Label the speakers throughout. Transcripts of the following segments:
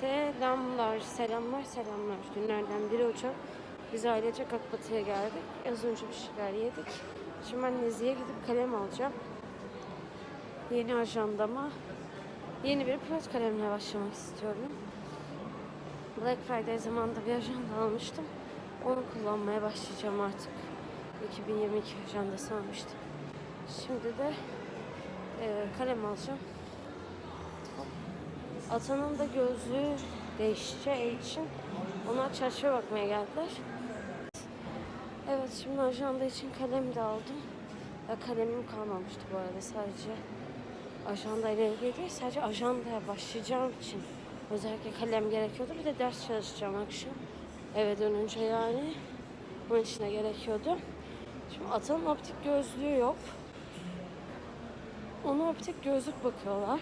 Speaker 1: Selamlar, selamlar, selamlar. Günlerden biri uçak. Biz ailecek Akbatı'ya geldik. Az önce bir şeyler yedik. Şimdi ben Nezihe'ye gidip kalem alacağım. Yeni ajandama yeni bir pilot kalemle başlamak istiyorum. Black Friday zamanında bir ajanda almıştım. Onu kullanmaya başlayacağım artık. 2022 ajandası almıştım. Şimdi de e, kalem alacağım. Atanın da gözlüğü değişeceği için ona çerçeve bakmaya geldiler. Evet şimdi ajanda için kalem de aldım. Ya kalemim kalmamıştı bu arada sadece ajanda ile ilgili değil sadece ajandaya başlayacağım için özellikle kalem gerekiyordu. Bir de ders çalışacağım akşam eve dönünce yani. Bunun için de gerekiyordu. Şimdi Atanın optik gözlüğü yok. Ona optik gözlük bakıyorlar.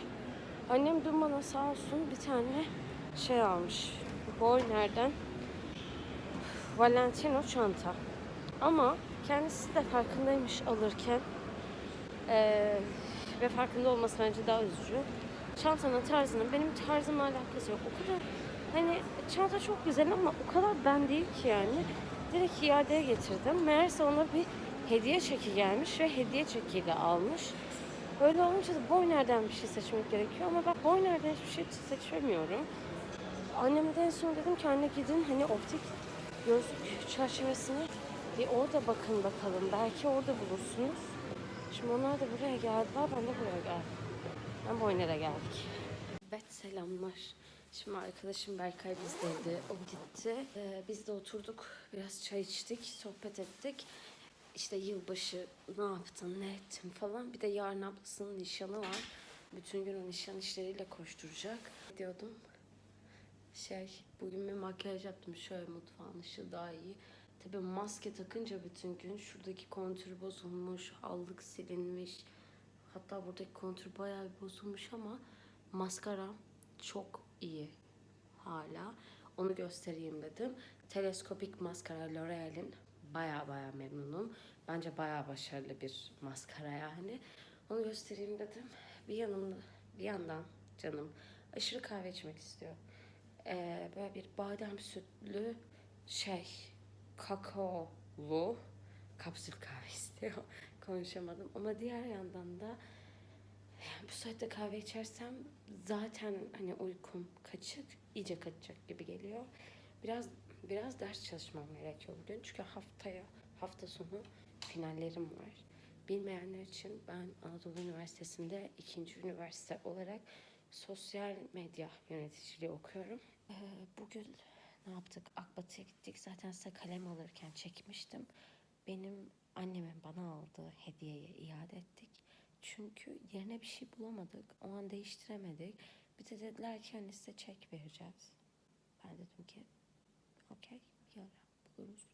Speaker 1: Annem dün bana sağ olsun bir tane şey almış. Boyner'den Valentino çanta. Ama kendisi de farkındaymış alırken. Ee, ve farkında olması bence daha üzücü. Çantanın tarzının benim tarzımla alakası yok. O kadar hani çanta çok güzel ama o kadar ben değil ki yani. Direkt iadeye getirdim. Meğerse ona bir hediye çeki gelmiş ve hediye çekiyle almış. Öyle olunca da Boyner'den bir şey seçmek gerekiyor ama ben Boyner'den hiçbir şey seçemiyorum. Anneme de en son dedim ki anne gidin hani optik gözlük çerçevesine bir orada bakın bakalım. Belki orada bulursunuz. Şimdi onlar da buraya geldiler. Ben de buraya geldim. Ben Boyner'e geldik. Evet selamlar. Şimdi arkadaşım Berkay bizdeydi. O gitti. Ee, biz de oturduk. Biraz çay içtik. Sohbet ettik. İşte yılbaşı ne yaptın, ne ettin falan. Bir de yarın ablasının nişanı var. Bütün gün o nişan işleriyle koşturacak. Diyordum. Şey, bugün bir makyaj yaptım. Şöyle mutfağın ışığı daha iyi. Tabii maske takınca bütün gün şuradaki kontür bozulmuş, allık silinmiş. Hatta buradaki kontür bayağı bozulmuş ama maskara çok iyi hala. Onu göstereyim dedim. Teleskopik maskara L'Oreal'in. Baya baya memnunum. Bence baya başarılı bir maskara yani. Onu göstereyim dedim. Bir yanımda, bir yandan canım aşırı kahve içmek istiyor. Ee, böyle bir badem sütlü şey kakaolu kapsül kahve istiyor. Konuşamadım ama diğer yandan da bu saatte kahve içersem zaten hani uykum kaçık, iyice kaçacak gibi geliyor. Biraz biraz ders çalışmam gerekiyor bugün. Çünkü haftaya, hafta sonu finallerim var. Bilmeyenler için ben Anadolu Üniversitesi'nde ikinci üniversite olarak sosyal medya yöneticiliği okuyorum. Ee, bugün ne yaptık? Akbatı'ya gittik. Zaten size kalem alırken çekmiştim. Benim annemin bana aldığı hediyeyi iade ettik. Çünkü yerine bir şey bulamadık. O an değiştiremedik. Bir de dediler ki hani size çek vereceğiz. Ben dedim ki okey ara buluruz.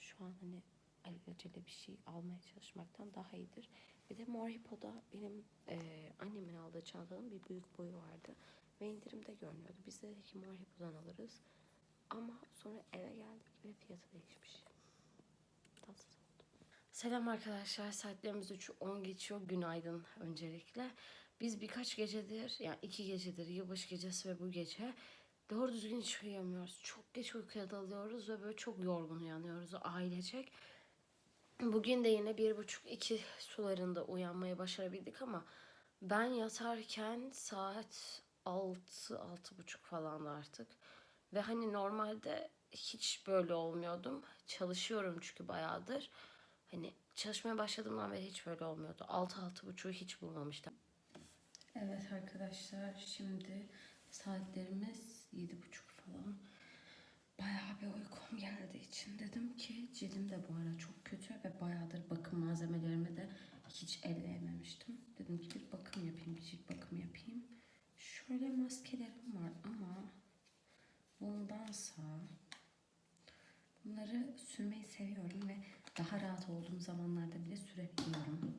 Speaker 1: Şu an hani alelacele bir şey almaya çalışmaktan daha iyidir. Bir de Mor Hippo'da benim eee, annemin aldığı çantanın bir büyük boyu vardı. Ve indirimde görünüyordu. Biz de ki Mor Hippo'dan alırız. Ama sonra eve geldik ve fiyatı değişmiş. Tatsız oldu. Selam arkadaşlar. Saatlerimiz 3.10 geçiyor. Günaydın öncelikle. Biz birkaç gecedir, yani iki gecedir, yılbaşı gecesi ve bu gece doğru düzgün hiç uyuyamıyoruz. Çok geç uykuya dalıyoruz ve böyle çok yorgun uyanıyoruz ailecek. Bugün de yine bir buçuk iki sularında uyanmayı başarabildik ama ben yatarken saat altı altı buçuk falan artık. Ve hani normalde hiç böyle olmuyordum. Çalışıyorum çünkü bayağıdır. Hani çalışmaya başladığımdan beri hiç böyle olmuyordu. Altı altı buçuğu hiç bulmamıştım. Evet arkadaşlar şimdi saatlerimiz yedi buçuk falan. Bayağı bir uykum geldiği için dedim ki cildim de bu ara çok kötü ve bayağıdır bakım malzemelerimi de hiç elleyememiştim. Dedim ki bir bakım yapayım, bir cilt bakımı yapayım. Şöyle maskelerim var ama bundansa bunları sürmeyi seviyorum ve daha rahat olduğum zamanlarda bile sürebiliyorum.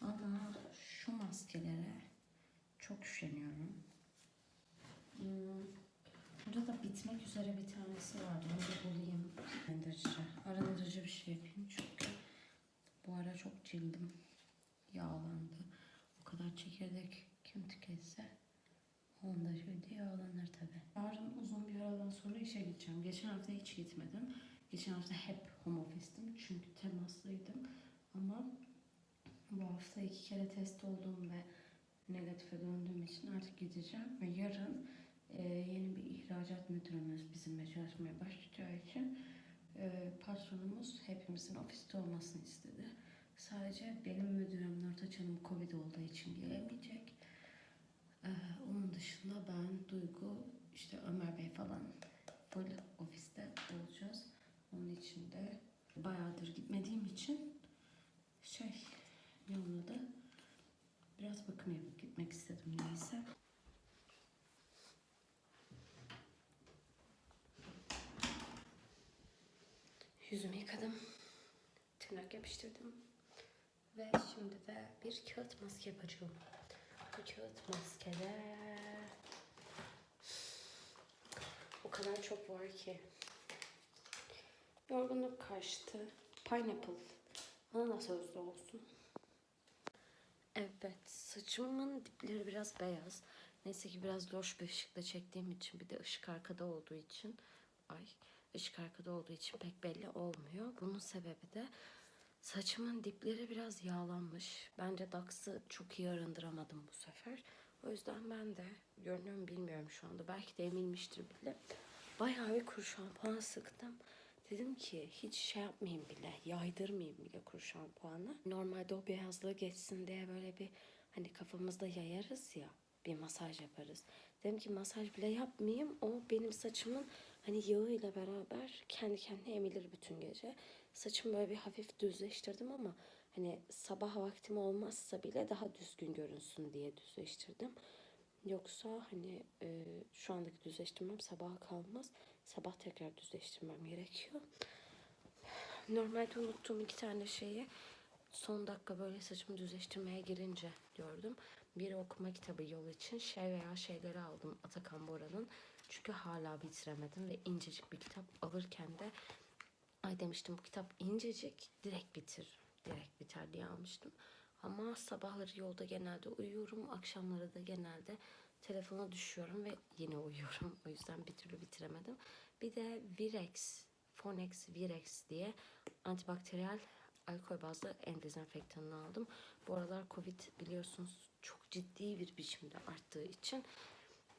Speaker 1: Ama şu maskelere çok üşeniyorum. Bitmek üzere bir tanesi vardı. Onu da bulayım. Arındırıcı. Arındırıcı bir şey yapayım çünkü bu ara çok cildim yağlandı. O kadar çekirdek kim tüketse onda cildi yağlanır tabi. işe gideceğim. Geçen hafta hiç gitmedim. Geçen hafta hep home office'tim çünkü temaslıydım. Ama bu hafta iki kere test oldum ve negatife döndüğüm için artık gideceğim. Ve yarın e, yeni bir ihracat müdürümüz bizimle çalışmaya başlayacağı için e, patronumuz hepimizin ofiste olmasını istedi. Sadece benim müdürüm Nurtaç Hanım Covid olduğu için gelemeyecek. Ee, onun dışında ben, Duygu, işte Ömer Bey falan full ofiste olacağız. Onun için de bayağıdır gitmediğim için şey ne adı? Biraz bakım yapıp gitmek istedim neyse. Yapıştırdım. Ve şimdi de bir kağıt maske yapacağım. Bu kağıt maskede o kadar çok var ki. Yorgunluk kaçtı. Pineapple. Ananas özlü olsun. Evet, saçımın dipleri biraz beyaz. Neyse ki biraz loş bir ışıkla çektiğim için bir de ışık arkada olduğu için ay ışık arkada olduğu için pek belli olmuyor. Bunun sebebi de saçımın dipleri biraz yağlanmış. Bence Dax'ı çok iyi arındıramadım bu sefer. O yüzden ben de görünüyor mu bilmiyorum şu anda. Belki de emilmiştir bile. Bayağı bir kuru şampuan sıktım. Dedim ki hiç şey yapmayayım bile, yaydırmayayım bile kuru şampuanı. Normalde o beyazlığı geçsin diye böyle bir hani kafamızda yayarız ya, bir masaj yaparız. Dedim ki masaj bile yapmayayım, o benim saçımın hani yağıyla beraber kendi kendine emilir bütün gece. Saçımı böyle bir hafif düzleştirdim ama hani sabah vaktim olmazsa bile daha düzgün görünsün diye düzleştirdim. Yoksa hani e, şu andaki düzleştirmem sabaha kalmaz. Sabah tekrar düzleştirmem gerekiyor. Normalde unuttuğum iki tane şeyi son dakika böyle saçımı düzleştirmeye girince gördüm. Biri okuma kitabı yol için şey veya şeyleri aldım Atakan Bora'nın. Çünkü hala bitiremedim ve incecik bir kitap alırken de ay demiştim bu kitap incecik direkt bitir. Direkt biter diye almıştım. Ama sabahları yolda genelde uyuyorum. Akşamları da genelde telefona düşüyorum ve yine uyuyorum. O yüzden bir türlü bitiremedim. Bir de Virex, Fonex Virex diye antibakteriyel alkol bazlı el dezenfektanını aldım. Bu aralar Covid biliyorsunuz çok ciddi bir biçimde arttığı için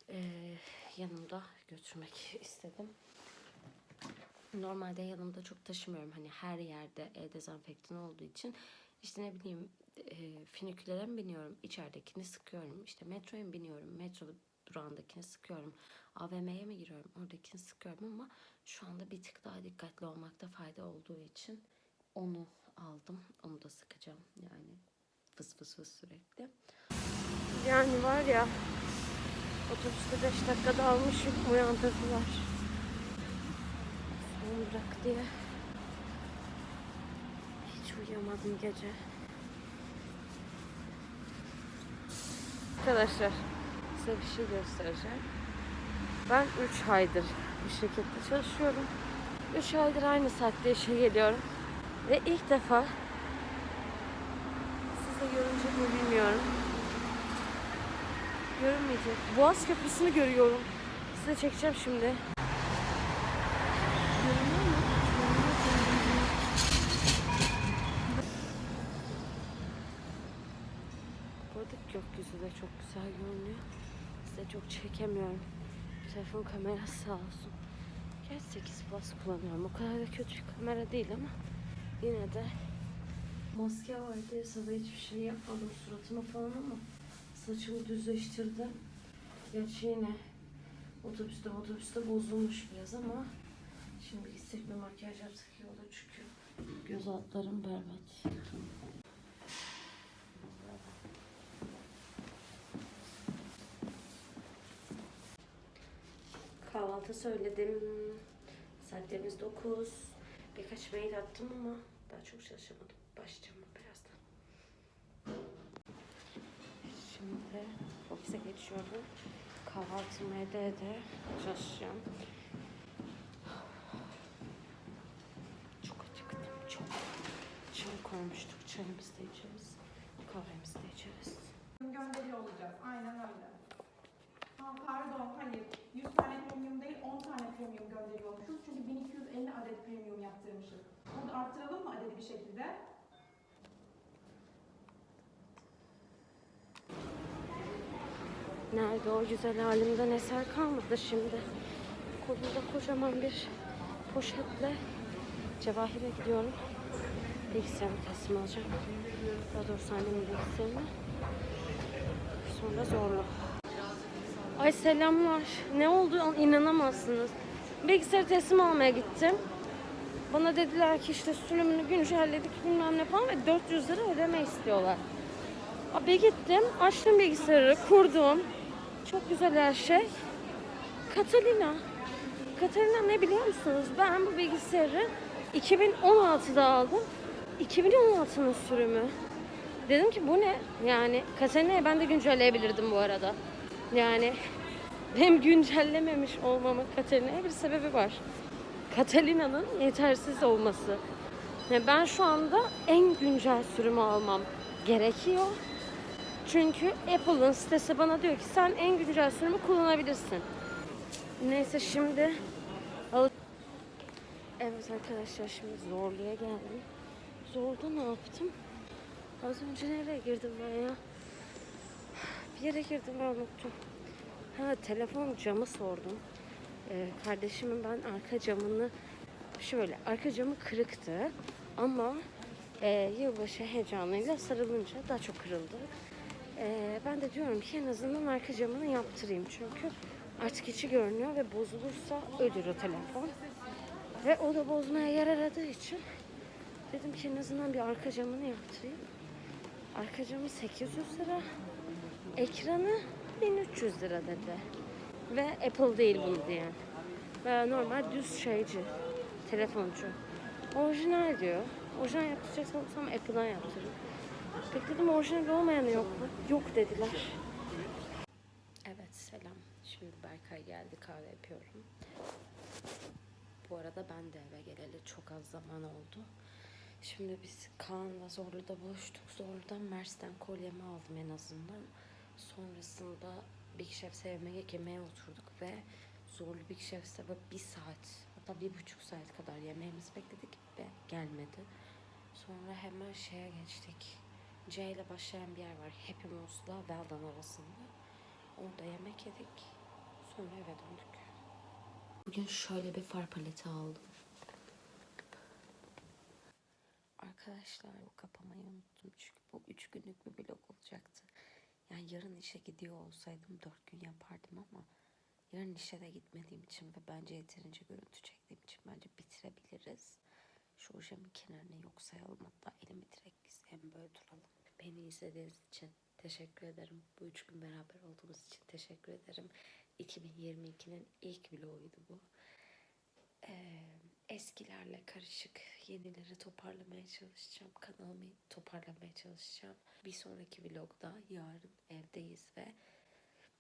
Speaker 1: eee, yanımda götürmek istedim. Normalde yanımda çok taşımıyorum. Hani her yerde el dezenfektanı olduğu için işte ne bileyim e, finikülere mi biniyorum, içeridekini sıkıyorum. İşte metroya mı biniyorum, metro durağındakini sıkıyorum. AVM'ye mi giriyorum, oradakini sıkıyorum ama şu anda bir tık daha dikkatli olmakta fayda olduğu için onu aldım. Onu da sıkacağım yani fıs fıs fıs sürekli. Yani var ya otobüste 5 dakikada almışım uyandırdılar. Son bırak diye. Hiç uyuyamadım gece. Arkadaşlar size bir şey göstereceğim. Ben 3 aydır bir şirkette çalışıyorum. 3 aydır aynı saatte işe geliyorum. Ve ilk defa siz de görünecek mi bilmiyorum. Görünmeyecek. Boğaz Köprüsü'nü görüyorum. Size çekeceğim şimdi. Görünüyor mu? Burada gökyüzü de çok güzel görünüyor. Size çok çekemiyorum. Telefon kamerası sağ olsun. Geç 8 Plus kullanıyorum. O kadar da kötü bir kamera değil ama yine de maske var diye sana hiçbir şey yapmadım suratıma falan ama saçımı düzleştirdim. Gerçi yine otobüste otobüste bozulmuş biraz ama şimdi gitsek bir makyaj yapsak iyi olur çünkü göz altlarım berbat. Kahvaltı söyledim. Saatlerimiz 9. Birkaç mail attım ama daha çok çalışamadım. Başlayacağım birazdan. Şimdi ofise geçiyorum. Kahvaltımı ede ede çalışacağım. Çok acıktım. Çok. Çay koymuştuk. Çayımızı da içeriz. Kahvemizi de içeriz.
Speaker 2: gönderiyor olacağız. Aynen öyle. Ha, pardon, hayır. 100 tane premium değil 10 tane premium gönderiyormuşuz. Çünkü 1250 adet premium yaptırmışız. Bunu da arttıralım mı adedi bir şekilde?
Speaker 1: Nerede o güzel halimden eser kalmadı şimdi. Kolumda kocaman bir poşetle Cevahir'e gidiyorum. Bilgisayarımı teslim alacağım. Daha doğrusu annemin bilgisayarını. Sonra zorlu. Ay selamlar. Ne oldu inanamazsınız. Bilgisayarı teslim almaya gittim. Bana dediler ki işte sürümünü güncelledik bilmem ne falan ve 400 lira ödeme istiyorlar. Abi gittim, açtım bilgisayarı, kurdum. Çok güzel her şey. Catalina. Catalina ne biliyor musunuz? Ben bu bilgisayarı 2016'da aldım. 2016'nın sürümü. Dedim ki bu ne? Yani Catalina'yı ben de güncelleyebilirdim bu arada. Yani benim güncellememiş olmamın Catalina'ya bir sebebi var. Catalina'nın yetersiz olması. Yani ben şu anda en güncel sürümü almam gerekiyor. Çünkü Apple'ın sitesi bana diyor ki sen en güncel sürümü kullanabilirsin. Neyse şimdi al- Evet arkadaşlar şimdi Zorlu'ya geldim. Zorlu'da ne yaptım? Az önce nereye girdim ben ya? Bir yere girdim unuttum. Ha telefon camı sordum. Ee, kardeşimin ben arka camını şöyle arka camı kırıktı ama e, yılbaşı heyecanıyla sarılınca daha çok kırıldı. Ee, ben de diyorum ki en azından arka camını yaptırayım çünkü artık içi görünüyor ve bozulursa ölür o telefon. Ve o da bozmaya yer aradığı için dedim ki en azından bir arka camını yaptırayım. Arka camı 800 lira, ekranı 1300 lira dedi. Ve Apple değil bunu diyen. Ve normal düz şeyci, telefoncu. Orijinal diyor. Orijinal yaptıracaksan tam Apple'dan yaptırırım. Peki dedim orijinal olmayanı yok mu? Yok dediler. Evet selam. Şimdi Berkay geldi kahve yapıyorum. Bu arada ben de eve geleli çok az zaman oldu. Şimdi biz Kaan'la Zorlu'da buluştuk. Zorlu'dan Mers'ten kolyemi aldım en azından. Sonrasında Big Chef sevmeye yemeğe oturduk ve Zorlu Big böyle bir saat hatta bir buçuk saat kadar yemeğimizi bekledik ve gelmedi. Sonra hemen şeye geçtik. C ile başlayan bir yer var. Happy Mouse'la Veldan arasında. Orada yemek yedik. Sonra eve döndük. Bugün şöyle bir far paleti aldım. Arkadaşlar bu kapamayı unuttum çünkü bu üç günlük bir vlog olacaktı. Yani yarın işe gidiyor olsaydım dört gün yapardım ama yarın işe de gitmediğim için ve bence yeterince görüntü çektiğim için bence bitirebiliriz. Şu ojemin kenarını yok sayalım hatta elimi direkt gizleyelim böyle duralım. Beni izlediğiniz için teşekkür ederim. Bu üç gün beraber olduğumuz için teşekkür ederim. 2022'nin ilk vloguydu bu. Ee, eskilerle karışık yenileri toparlamaya çalışacağım. Kanalımı toparlamaya çalışacağım. Bir sonraki vlogda yarın evdeyiz ve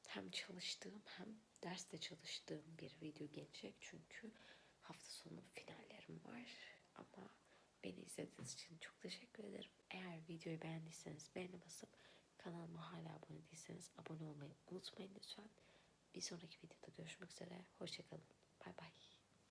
Speaker 1: hem çalıştığım hem derste çalıştığım bir video gelecek. Çünkü hafta sonu finallerim var. Ama beni izlediğiniz için çok teşekkür ederim. Eğer videoyu beğendiyseniz beğeni basıp kanalıma hala abone değilseniz abone olmayı unutmayın lütfen. Bir sonraki videoda görüşmek üzere. Hoşçakalın. Bay bay.